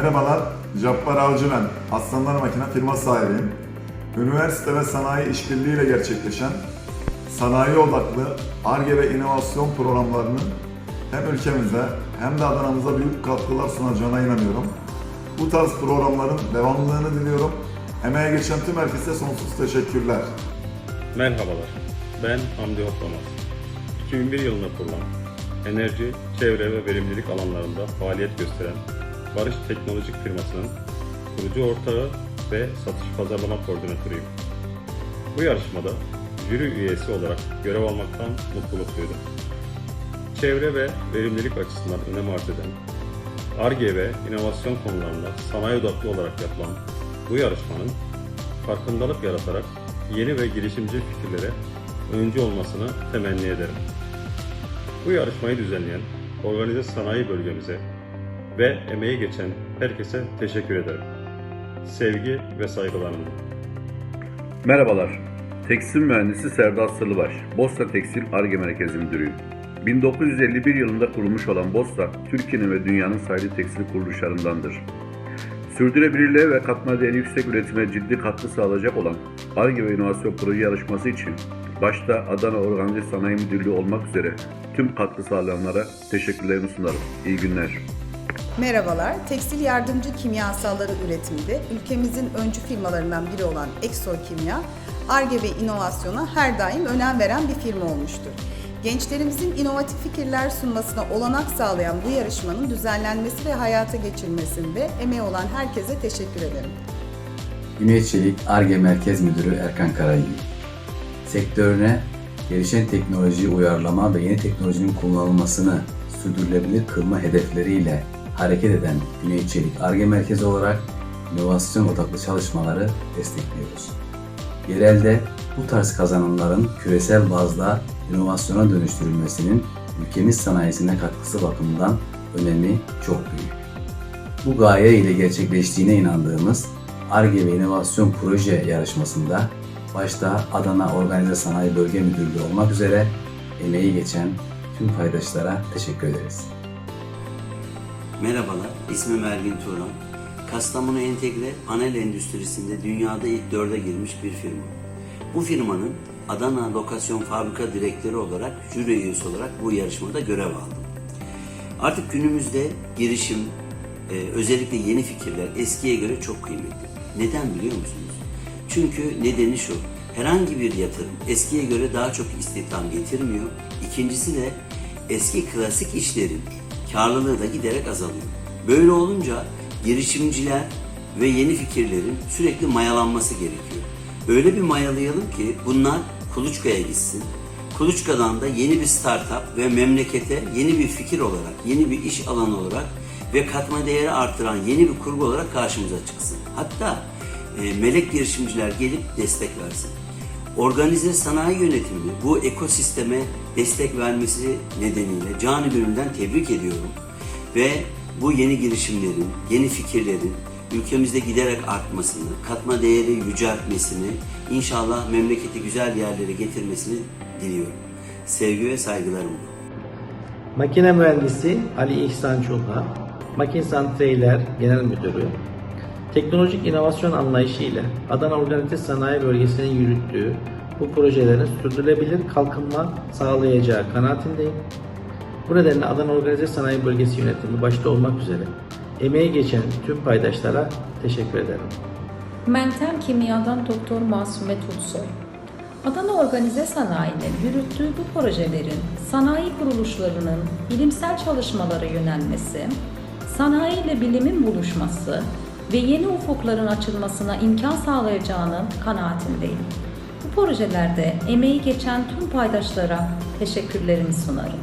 Merhabalar, Cabbar Avcı ben. Aslanlar Makine firma sahibiyim. Üniversite ve sanayi işbirliğiyle gerçekleşen sanayi odaklı ARGE ve inovasyon programlarının hem ülkemize hem de Adana'mıza büyük katkılar sunacağına inanıyorum. Bu tarz programların devamlılığını diliyorum. Emeğe geçen tüm herkese sonsuz teşekkürler. Merhabalar, ben Hamdi Hoplamaz. 2001 yılında kurulan, enerji, çevre ve verimlilik alanlarında faaliyet gösteren Barış Teknolojik firmasının kurucu ortağı ve satış pazarlama koordinatörüyüm. Bu yarışmada jüri üyesi olarak görev almaktan mutluluk duydum. Çevre ve verimlilik açısından önem arz eden, ARGE ve inovasyon konularında sanayi odaklı olarak yapılan bu yarışmanın farkındalık yaratarak yeni ve girişimci fikirlere öncü olmasını temenni ederim. Bu yarışmayı düzenleyen organize sanayi bölgemize ve emeği geçen herkese teşekkür ederim. Sevgi ve saygılarımla. Merhabalar. Tekstil mühendisi Serdar Sırlıbaş, Bosna Tekstil Arge Merkezi Müdürüyüm. 1951 yılında kurulmuş olan Bosna, Türkiye'nin ve dünyanın sayılı tekstil kuruluşlarındandır. Sürdürülebilirliğe ve katma değeri yüksek üretime ciddi katkı sağlayacak olan Arge ve İnovasyon Proje yarışması için başta Adana Organize Sanayi Müdürlüğü olmak üzere tüm katkı sağlayanlara teşekkürlerimi sunarım. İyi günler. Merhabalar, tekstil yardımcı kimyasalları üretiminde ülkemizin öncü firmalarından biri olan Exor Kimya, ARGE ve inovasyona her daim önem veren bir firma olmuştur. Gençlerimizin inovatif fikirler sunmasına olanak sağlayan bu yarışmanın düzenlenmesi ve hayata geçirilmesinde emeği olan herkese teşekkür ederim. Güney Çelik ARGE Merkez Müdürü Erkan Karayül. Sektörüne gelişen teknolojiyi uyarlama ve yeni teknolojinin kullanılmasını sürdürülebilir kılma hedefleriyle hareket eden Güney Çelik ARGE Merkezi olarak inovasyon odaklı çalışmaları destekliyoruz. Yerelde bu tarz kazanımların küresel bazda inovasyona dönüştürülmesinin ülkemiz sanayisine katkısı bakımından önemi çok büyük. Bu gaye ile gerçekleştiğine inandığımız ARGE ve İnovasyon Proje yarışmasında başta Adana Organize Sanayi Bölge Müdürlüğü olmak üzere emeği geçen tüm paydaşlara teşekkür ederiz. Merhabalar, ismim Ergin Turan. Kastamonu Entegre panel endüstrisinde dünyada ilk dörde girmiş bir firma. Bu firmanın Adana Lokasyon Fabrika Direktörü olarak, jüri üyesi olarak bu yarışmada görev aldım. Artık günümüzde girişim, e, özellikle yeni fikirler eskiye göre çok kıymetli. Neden biliyor musunuz? Çünkü nedeni şu, herhangi bir yatırım eskiye göre daha çok istihdam getirmiyor. İkincisi de eski klasik işlerin karlılığı da giderek azalıyor. Böyle olunca girişimciler ve yeni fikirlerin sürekli mayalanması gerekiyor. Öyle bir mayalayalım ki bunlar kuluçkaya gitsin. Kuluçkadan da yeni bir startup ve memlekete yeni bir fikir olarak, yeni bir iş alanı olarak ve katma değeri artıran yeni bir kurgu olarak karşımıza çıksın. Hatta e, melek girişimciler gelip destek versin. Organize sanayi yönetimini bu ekosisteme destek vermesi nedeniyle canı gönülden tebrik ediyorum. Ve bu yeni girişimlerin, yeni fikirlerin ülkemizde giderek artmasını, katma değeri yüceltmesini, inşallah memleketi güzel yerlere getirmesini diliyorum. Sevgi ve saygılarımla. Makine mühendisi Ali İhsan Çulha, Makinsan Treyler Genel Müdürü, teknolojik inovasyon anlayışı ile Adana Organize Sanayi Bölgesi'nin yürüttüğü bu projelerin sürdürülebilir kalkınma sağlayacağı kanaatindeyim. Bu nedenle Adana Organize Sanayi Bölgesi yönetimi başta olmak üzere emeği geçen tüm paydaşlara teşekkür ederim. Mentem Kimya'dan Doktor Masume Tutsoy. Adana Organize Sanayi'nin yürüttüğü bu projelerin sanayi kuruluşlarının bilimsel çalışmalara yönelmesi, sanayi ile bilimin buluşması ve yeni ufukların açılmasına imkan sağlayacağının kanaatindeyim. Bu projelerde emeği geçen tüm paydaşlara teşekkürlerimi sunarım.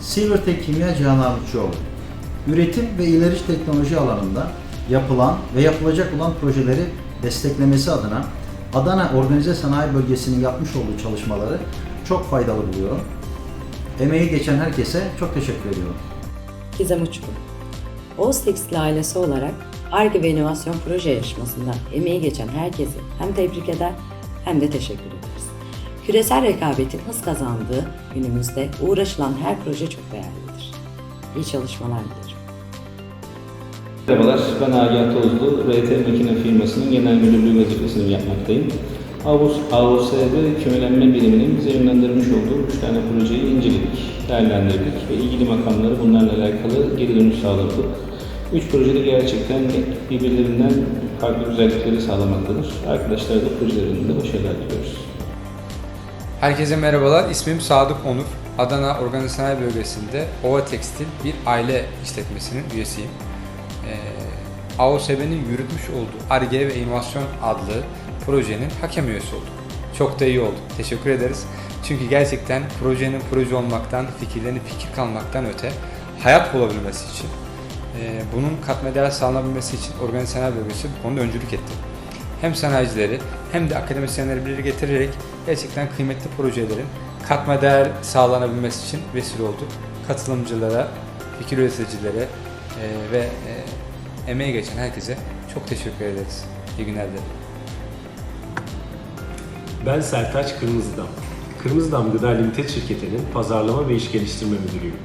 Silvertech Kimya Cihan Armutçuoğlu. Üretim ve ilerici teknoloji alanında yapılan ve yapılacak olan projeleri desteklemesi adına Adana Organize Sanayi Bölgesi'nin yapmış olduğu çalışmaları çok faydalı buluyorum. Emeği geçen herkese çok teşekkür ediyorum. Gizem Uçkun. Oğuz ailesi olarak ARGE ve İnovasyon Proje yarışmasında emeği geçen herkesi hem tebrik eder hem de teşekkür ederiz. Küresel rekabetin hız kazandığı günümüzde uğraşılan her proje çok değerlidir. İyi çalışmalar dilerim. Merhabalar, ben Agah Tozlu, RT Makine firmasının genel müdürlüğü vazifesini yapmaktayım. AOS'de kümelenme biriminin bize yönlendirmiş olduğu 3 tane projeyi inceledik, değerlendirdik ve ilgili makamları bunlarla alakalı geri dönüş sağladık. 3 projede gerçekten birbirlerinden farklı güzellikleri sağlamaktadır. Arkadaşlara da projelerinde başarılar diliyoruz. Herkese merhabalar. İsmim Sadık Onur. Adana Organize Sanayi Bölgesi'nde Ova Tekstil bir aile işletmesinin üyesiyim. Ee, AOSB'nin yürütmüş olduğu ARGE ve İnovasyon adlı projenin hakem üyesi olduk. Çok da iyi oldu. Teşekkür ederiz. Çünkü gerçekten projenin proje olmaktan, fikirlerin fikir kalmaktan öte hayat bulabilmesi için, e, bunun katma değer sağlanabilmesi için Organize Sanayi Bölgesi bu konuda öncülük etti hem sanayicileri hem de akademisyenleri bir getirerek gerçekten kıymetli projelerin katma değer sağlanabilmesi için vesile oldu. Katılımcılara, fikir üreticilere e, ve e, emeği geçen herkese çok teşekkür ederiz. İyi günler dilerim. Ben Sertaç Kırmızıdam. Kırmızıdam Gıda Limited şirketinin pazarlama ve iş geliştirme müdürüyüm.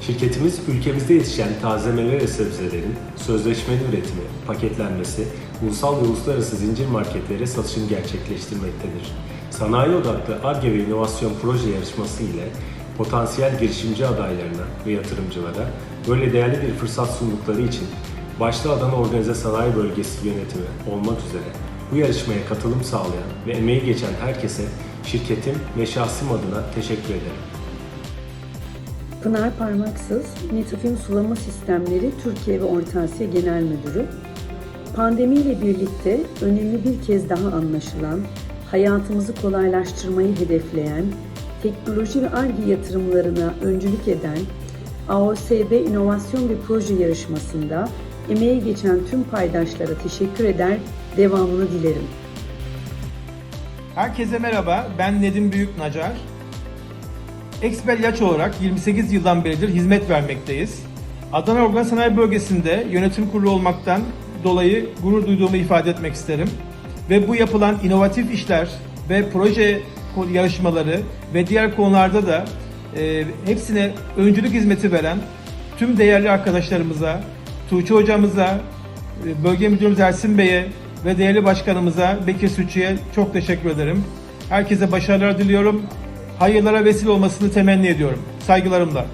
Şirketimiz ülkemizde yetişen taze meyve ve sebzelerin sözleşmeli üretimi, paketlenmesi, ulusal ve uluslararası zincir marketlere satışını gerçekleştirmektedir. Sanayi odaklı ARGE ve inovasyon proje yarışması ile potansiyel girişimci adaylarına ve yatırımcılara böyle değerli bir fırsat sundukları için başta Adana Organize Sanayi Bölgesi yönetimi olmak üzere bu yarışmaya katılım sağlayan ve emeği geçen herkese şirketim ve şahsım adına teşekkür ederim. Pınar Parmaksız, Netafim Sulama Sistemleri Türkiye ve Orta Asya Genel Müdürü. Pandemiyle birlikte önemli bir kez daha anlaşılan, hayatımızı kolaylaştırmayı hedefleyen, teknoloji ve ARGE yatırımlarına öncülük eden AOSB İnovasyon ve Proje Yarışması'nda emeği geçen tüm paydaşlara teşekkür eder, devamını dilerim. Herkese merhaba, ben Nedim Büyük Nacar. Expel Yaç olarak 28 yıldan beridir hizmet vermekteyiz. Adana Organ Sanayi Bölgesi'nde yönetim kurulu olmaktan dolayı gurur duyduğumu ifade etmek isterim. Ve bu yapılan inovatif işler ve proje yarışmaları ve diğer konularda da e, hepsine öncülük hizmeti veren tüm değerli arkadaşlarımıza, Tuğçe hocamıza, e, bölge müdürümüz Ersin Bey'e ve değerli başkanımıza Bekir Sütçü'ye çok teşekkür ederim. Herkese başarılar diliyorum. Hayırlara vesile olmasını temenni ediyorum. Saygılarımla.